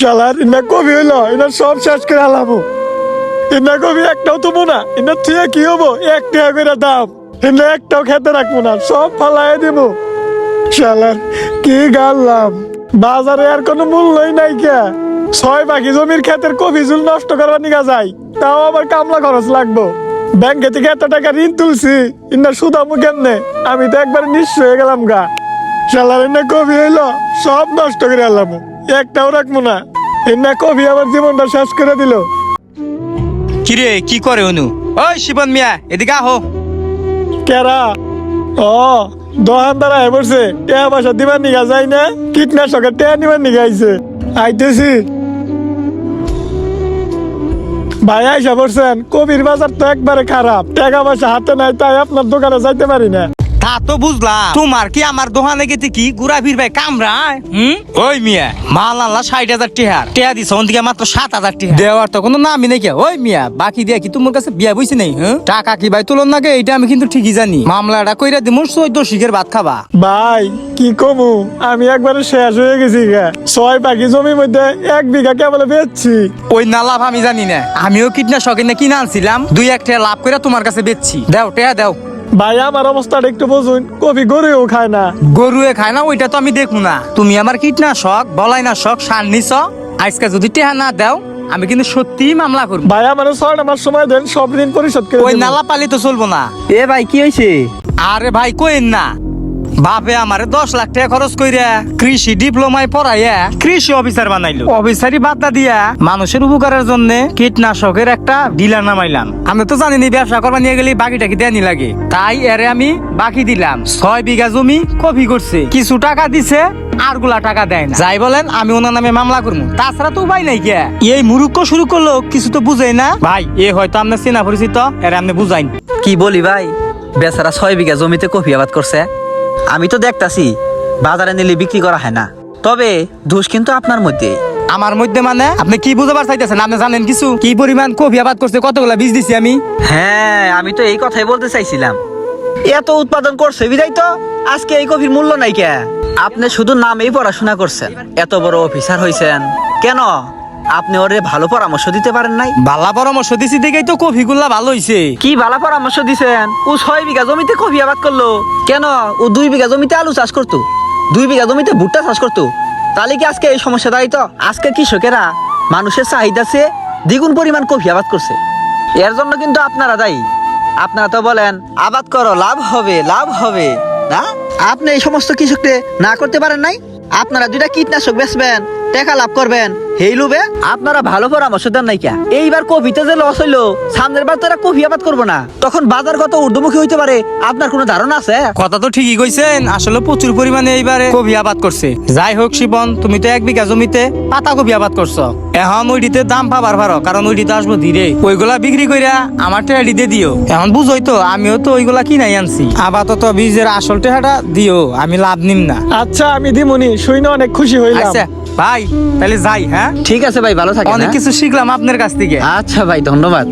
শালার ইনা কবি হইল ইনা সব শেষ করে আলামো। ইনা কবি একটাও তো না ইনা থেকে কি হব? এক টাকা করে দাম ইনা একটাও খেতে রাখব না, সব ফালাই দিব। শালার, কি গাললাম বাজারে আর কোনো মূল্যই নাই কে। ছয় বাকি জমির ক্ষেতের কবি জুল নষ্ট করবার নিগা যায় তাও আবার কামলা খরচ লাগবো। ব্যাংকে থেকে এত টাকা ঋণ তুলছি, ইন্না সুদামু কেমনে? আমি তো একবার নিঃস্ব হয়ে গেলাম গা। শালার, ইন্না কবি হইল, সব নষ্ট করে এলাম একটাও রাখব না। ইন্না কবি আমার জীবনটা শেষ করে দিল। কিরে কি করে অনু? ওই শিবন মিয়া এদিকে আহো। কেরা? ও দোকানদার আয় পড়ছে টেয়া পয়সা দিবার নিগা যায় না? কীটনাশকের টেয়া নিবার নিগা আইছে। আইতেছি। ভাই আইসা পড়ছেন কবির বাজার তো একবারে খারাপ। টাকা পয়সা হাতে নাই তাই আপনার দোকানে যাইতে পারি না। তা তো বুঝলাম। তোমার কি আমার দোকানে গেতে কি গুড়া ফিরবে কামড়ায়? হুম? ওই মিয়া। মাল আল্লাহ ষাট হাজার টিহার। টিয়া দিছ ওদিকে মাত্র সাত হাজার টিহা। দেওয়ার তো কোনো নামই নাকি ওই মিয়া বাকি দিয়া কি তোমার কাছে বিয়া বইছি নাই হ্যাঁ? টাকা কি ভাই তুলন নাকি? এটা আমি কিন্তু ঠিকই জানি। মামলাটা কইরা দিমু চৈদ্দ শিখের ভাত খাবা। ভাই কি কমু? আমি একবারে শেষ হয়ে গেছি গা। ছয় বাকি জমির মধ্যে এক বিঘা কেবল বেচছি। ওই না লাভ আমি জানি না। আমিও কীটনাশক এনে কিনে আনছিলাম দুই এক টাকা লাভ করে তোমার কাছে বেচছি। দেও টেয়া দেও। ভাই আমার অবস্থাটা একটু বুঝুন কবি গরুও খায় না। গরুয়ে খায় না ওইটা তো আমি দেখব না। তুমি আমার কীটনাশক বলাই না শখ সার নিছ। আজকে যদি টেহা না দাও আমি কিন্তু সত্যিই মামলা করব। ভাই আমার ছয়টা আমার সময় দেন সব ঋণ পরিশোধ করে ওই। নালা পালি তো চলবো না। এ ভাই কি হয়েছে আরে ভাই কইন না। বাপে আমারে দশ লাখ টাকা খরচ কইরা কৃষি ডিপ্লোমায় পড়াইয়া কৃষি অফিসার বানাইলো। অফিসারই বার্তা দিয়া মানুষের উপকারের জন্য কীটনাশকের একটা ডিলার নামাইলাম। আমি তো জানি ব্যবসা করবা নিয়ে গেলে বাকি টাকি দেয়নি লাগে। তাই এরে আমি বাকি দিলাম। ছয় বিঘা জমি কপি করছে। কিছু টাকা দিছে আরগুলা টাকা দেয় না। যাই বলেন, আমি ওনার নামে মামলা করব। তাছাড়া তো উপায় নাই কে। এই মুরুক্ষ শুরু করল কিছু তো বুঝাই না। ভাই, এ হয়তো আপনার চেনা পরিচিত, এর আপনি বুঝাইন। কি বলি ভাই? বেচারা ছয় বিঘা জমিতে কফি আবাদ করছে। আমি তো দেখতাছি বাজারে নিলে বিক্রি করা হয় না। তবে দোষ কিন্তু আপনার মধ্যে। আমার মধ্যে মানে? আপনি কি বুঝাবার চাইতেছেন? আপনি জানেন কিছু? কি পরিমাণ কফি আবাদ করছে কতগুলা বীজ দিছি আমি? হ্যাঁ আমি তো এই কথাই বলতে চাইছিলাম। এত উৎপাদন করছে বিদায় তো? আজকে এই কফির মূল্য নাই কে? আপনি শুধু নামেই পড়াশোনা করছেন। এত বড় অফিসার হইছেন। কেন? আপনি ওরে ভালো পরামর্শ দিতে পারেন নাই? বালা পরামর্শ দিছি দেখেই তো কফি গুলা ভালো হইছে। কি ভালো পরামর্শ দিছেন? ও ছয় বিঘা জমিতে কফি আবাদ করল। কেন? ও দুই বিঘা জমিতে আলু চাষ করতো। দুই বিঘা জমিতে ভুট্টা চাষ করতো। তাহলে কি আজকে এই সমস্যা দাঁড়িত আজকে কৃষকেরা মানুষের চাহিদা চেয়ে দ্বিগুণ পরিমাণ কফি আবাদ করছে। এর জন্য কিন্তু আপনারা দায়ী। আপনারা তো বলেন আবাদ করো লাভ হবে লাভ হবে। না? আপনি এই সমস্ত কৃষককে না করতে পারেন নাই? আপনারা দুইটা কীটনাশক বেচবেন টাকা লাভ করবেন। হেই লুবে আপনারা ভালো পরামর্শ দেন নাই কে? এইবার কফিতে যে লস হইল সামনের বার তো এরা কফি আবাদ করব না। তখন বাজার কত ঊর্ধ্বমুখী হইতে পারে আপনার কোনো ধারণা আছে? কথা তো ঠিকই কইছেন আসলে প্রচুর পরিমাণে এইবারে কফি আবাদ করছে। যাই হোক শিবন তুমি তো এক বিঘা জমিতে পাতা কফি আবাদ করছ। এখন ওইটিতে দাম পাবার পারো কারণ ওইটিতে আসব ধীরে। ওইগুলা বিক্রি কইরা আমার দিয়ে দিও। এখন বুঝোই তো আমিও তো ওইগুলা কিনাই আনছি। আপাতত বীজের আসল টেহাটা দিও আমি লাভ নিম না। আচ্ছা আমি দিমুনি শুনে অনেক খুশি হইলাম। আচ্ছা ভাই তাহলে যাই হ্যাঁ? ঠিক আছে ভাই ভালো থাকেন অনেক হ্যাঁ? কিছু শিখলাম আপনার কাছ থেকে আচ্ছা ভাই ধন্যবাদ